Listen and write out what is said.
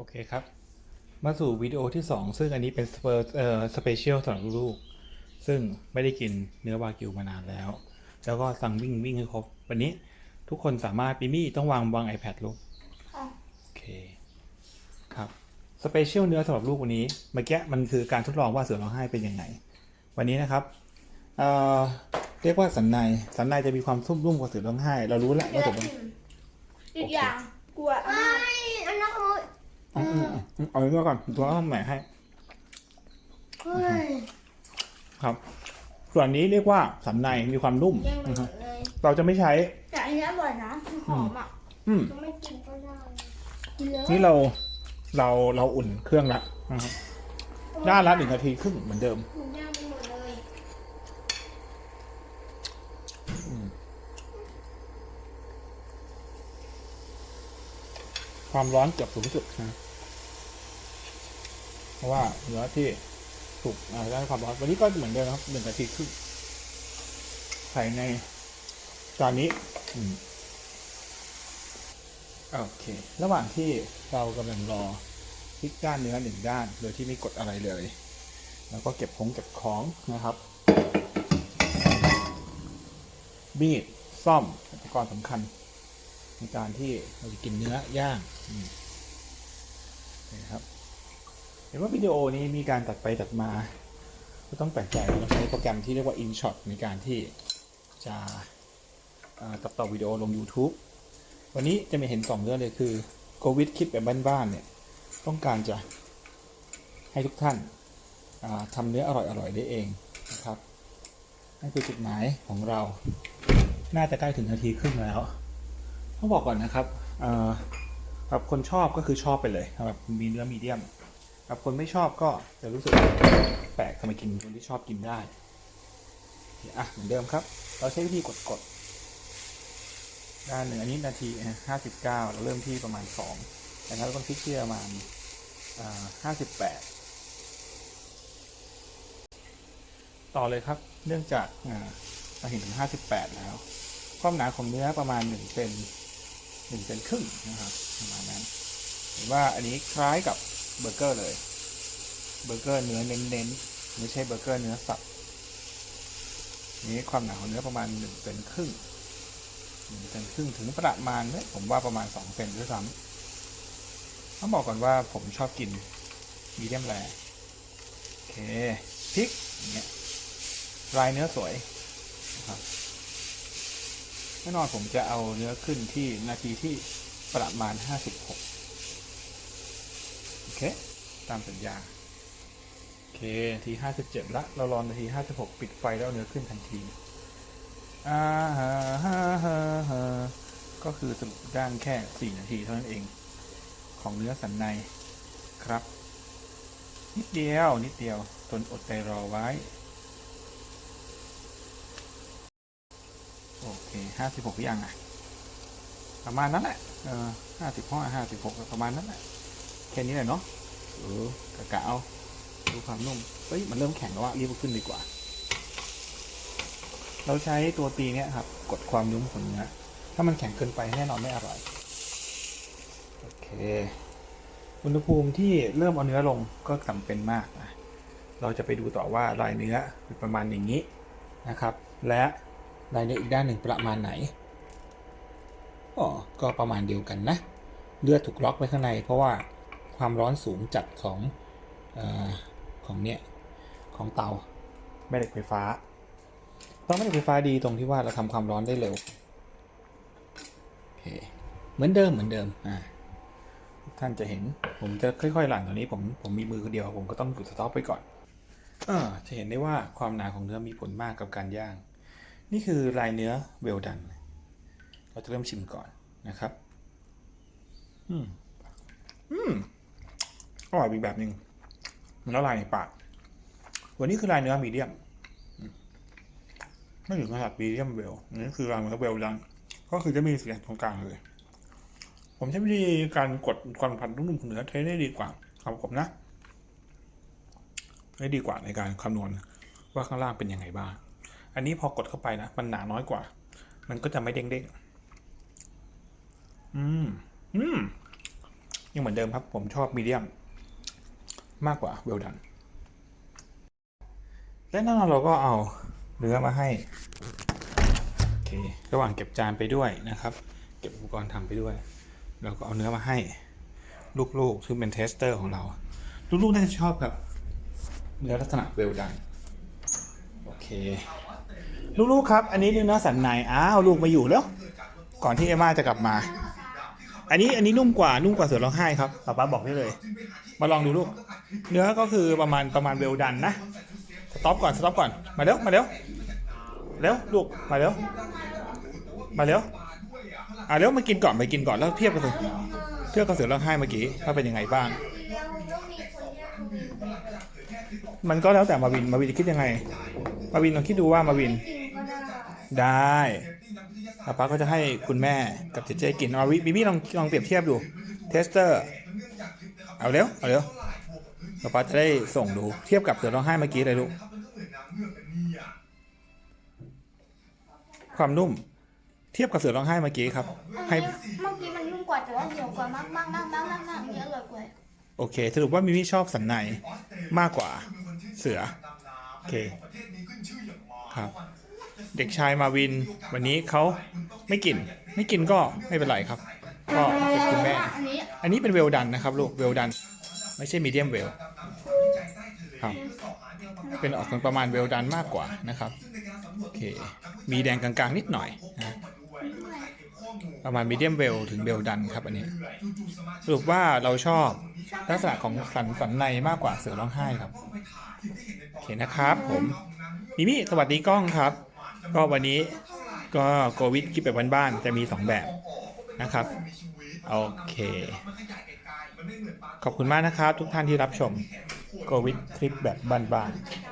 โอเคครับ มาสู่วิดีโอที่ 2 ซึ่งอันนี้เป็นสเปอร์เอ่อสเปเชียลสำหรับลูกๆซึ่งไม่ได้กินเนื้อวากิวมานานแล้ว แล้วก็สั่งวิ่งวิ่งให้ครบ วันนี้ทุกคนสามารถปิมี่ต้องวางวาง iPad ลูกค่ะโอเค ครับ สเปเชียลเนื้อสำหรับลูกวันนี้ เมื่อกี้มันคือการทดลองว่าเสือร้องไห้เป็นยังไง วันนี้นะครับ เอ่อ เรียกว่าสันใน สันในจะมีความซุ่มรุ่มกว่าเสือร้องไห้ เรารู้แหละเลืว่าอเสืดอร้องอิ่มอีกอย่างกลัวอาไม่ม่าอันนั้นเอา อืมอืมอืมเอาเนื้อก่อนตัวเอาใหม่ให้ เฮ้ยครับ ส่วนนี้เรียกว่าสันในมีความนุ่มแย่งไปนะหมครับดเลย เราจะไม่ใช้ แต่อันนี้อร่อยนะหอมอะอืม ก็ไม่กินก็ได้กินเลยนี่เราเราเราอุ่นเครื่องละนะครับด้านละหนึ่งนาทีครึ่งเหมือนเดิมหนูย่างไปหมดเลยความร้อนเกือบสูงสุดนะ เพราะว่าเนื้อที่ถูกอ่าได้ความร้อนวันนี้ก็เหมือนเดิมนะครับหนึ่งนาทีครึ่งใส่ในจานนี้อืมโอเค ระหว่างที่เรากำลังรอพลิกด้านเนื้อหนึ่งด้าน โดยที่ไม่กดอะไรเลย แล้วก็เก็บของเก็บของนะครับมีดซ่อมอุปกรณ์สำคัญ ในการที่เราจะกินเนื้อย่างอืมนะครับ เห็นว่าวิดีโอนี้มีการตัดไปตัดมา ก็ต้องแปลกใจเราใช้โปรแกรมที่เรียกว่า InShot ในการที่จะตัดต่อวิดีโอลง YouTube วันนี้จะมีเห็นสองเรื่องเลยคือโควิดคลิปแบบบ้านๆเนี่ย ต้องการจะให้ทุกท่านาทำเนื้ออร่อยๆได้เองนะครับนั่นคือจุดหมายของเรา น่าจะใกล้ถึงนาทีครึ่งแล้วต้องบอกก่อนนะครับเอ่อแบบคนชอบก็คือชอบไปเลยแบบมีเนื้อมีเดียม แบบคนไม่ชอบก็จะรู้สึกแปลกทำไมกินคนที่ชอบกินได้อะเหมือนเดิมครับ เราใช้วิธีกดกดด้านหนึ่งอันนี้นาทีห้าสิบเก้าเราเริ่มที่ประมาณสองนะครับแล้วก็พลิกที่ประมาณห้าสิบแปดต่อเลยครับ เนื่องจากเราเห็นถึงห้าสิบแปดแล้ว ความหนาของเนื้อประมาณหนึ่งเซนหนึ่งเซนครึ่งนะครับประมาณนั้นเห็นว่าอันนี้คล้ายกับ เบอร์เกอร์เลยเบอร์เกอร์เนื้อเน้นๆไม่ใช่เบอร์เกอร์เนื้อสับนี้ความหนาของเนื้อประมาณหนึ่งเซนครึ่งหนึ่งเซนครึ่งถึงประมาณเนี่ยผมว่าประมาณสองเซนด้วยซ้ำต้องบอกก่อนว่าผมชอบกินมีเดียมแรโอเคพริกเงี้ยลายเนื้อสวยนะครับแน่นอนผมจะเอาเนื้อขึ้นที่นาทีที่ประมาณ 56โอเค ตามสัญญา โอเคนาที57ละ เรารอนาที56ปิดไฟแล้วเอาเนื้อขึ้นทันทีอ่าฮะฮะฮะฮะก็คือสรุปด้านแค่4นาทีเท่านั้นเอง ของเนื้อสันในครับ นิดเดียว นิดเดียวทนอดใจรอไว้ โอเคห้าสิบหกยังอะ ประมาณนั้นแหละเออห้าสิบห้าห้าสิบหกประมาณนั้นแหละ แค่นี้แหละเนาะเออกะกะเอา ดูความนุ่ม เฮ้ย มันเริ่มแข็งแล้วอะรีบขึ้นดีกว่า เราใช้ตัวตีเนี้ยครับ กดความนุ่มของเนื้อถ้ามันแข็งเกินไปแน่นอนไม่อร่อย โอเค อุณหภูมิที่เริ่มเอาเนื้อลงก็จำเป็นมากนะ เราจะไปดูต่อว่าลายเนื้อเป็นประมาณอย่างนี้นะครับ และลายเนื้ออีกด้านหนึ่งประมาณไหนอ๋อก็ประมาณเดียวกันนะ เลือดถูกล็อกไว้ข้างในเพราะว่า ความร้อนสูงจัดของเออของเนี่ยของเตาแม่เหล็กไฟฟ้าเตาแม่เหล็กไฟฟ้าดีตรงที่ว่าเราทำความร้อนได้เร็วโอเคเหมือนเดิมเหมือนเดิมอ่าทุกท่านจะเห็นผมจะค่อยๆหลั่งตอนนี้ผมผมมีมือคนเดียวผมก็ต้องหยุดสต็อปไปก่อนอ่าจะเห็นได้ว่าความหนาของเนื้อมีผลมากกับการย่าง นี่คือลายเนื้อเวลดัน เราจะเริ่มชิมก่อนนะครับ อืม อืม อร่อยอีกแบบหนึ่งมันละลายในปากวันนี้คือลายเนื้อมีเดียม ไม่ถึงขนาดมีเดียมเวลนนี้คือลายเนื้อเวลดันก็คือจะมีเสียงตรงกลางเลย ผมใช้วิธีการกดความผัดนุ่มของเนื้อเทได้ดีกว่าครับผมนะได้ดีกว่าในการคำนวณว่าข้างล่างเป็นยังไงบ้าง อันนี้พอกดเข้าไปนะ มันหนาน้อยกว่า มันก็จะไม่เด้งๆอืม อืม ยังเหมือนเดิมครับ ผมชอบมีเดียม มากกว่าเวลดันและแน่นอนเราก็เอาเนื้อมาให้โอเคระหว่างเก็บจานไปด้วยนะครับ เก็บอุปกรณ์ทำไปด้วย เราก็เอาเนื้อมาให้ลูกๆซึ่งเป็นเทสเตอร์ของเรา ลูกๆน่าจะชอบครับเนื้อลักษณะเวลดันโอเค ลูกๆครับ อันนี้เนื้อสันในอ้าวลูกมาอยู่แล้ว ก่อนที่เอม่าจะกลับมา อันนี้อันนี้นุ่มกว่านุ่มกว่าเสือร้องไห้ครับป๊าป๊าบอกได้เลย มาลองดูลูก เนื้อก็คือประมาณประมาณเวลดันนะ สต็อปก่อน สต็อปก่อน มาเร็ว มาเร็ว เร็วลูก มาเร็ว มาเร็ว อะเร็วมากินก่อนไปกินก่อนแล้วเทียบกันสิเทียบกับเสือร้องไห้เมื่อกี้ว่าเป็นยังไงบ้าง มันก็แล้วแต่มาวิน มาวินจะคิดยังไง มาวินลองคิดดูว่ามาวิน ได้ได้ป้าป้าก็จะให้คุณแม่กับเจเจกินเอาวิบิบี้ลองลองเปรียบเทียบดู เทสเตอร์ เอาเร็ว เอาเร็วป้าป้าจะได้ส่งดู เทียบกับเสือร้องไห้เมื่อกี้เลยลูก ความนุ่ม เทียบกับเสือร้องไห้เมื่อกี้ครับอันให้นี้เมื่อกี้มันนุ่มกว่าแต่ว่าเหนียวกว่ามากมากมากมากมากมากเนี้ยอร่อยกว่าโอเค สรุปว่ามิมี่ชอบสันในมากกว่าเสือ โอเค ครับ เด็กชายมาวิน วันนี้เขาไม่กิน ไม่กินก็ไม่เป็นไรครับ ก็เป็นคุณแม่ อันนี้อันนี้เป็นเวลดันนะครับลูกเวลดัน ไม่ใช่มีเดียมเวลครับเป็นออกเป็นประมาณเวลดันมากกว่านะครับโอเคมีแดงกลางๆนิดหน่อยนะประมาณมีเดียมเวลถึงเวลดันครับอันนี้สรุปว่าเราชอบลักษณะของสันสันในมากกว่าเสือร้องไห้ครับโอเคนะครับ ผมมิมี่สวัสดีกล้องครับ ก็วันนี้ก็โควิดคลิปแบบบ้านๆจะมีสองแบบ นะครับ โอเค ขอบคุณมากนะครับ ทุกท่านที่รับชมโควิดคลิปแบบบ้านๆ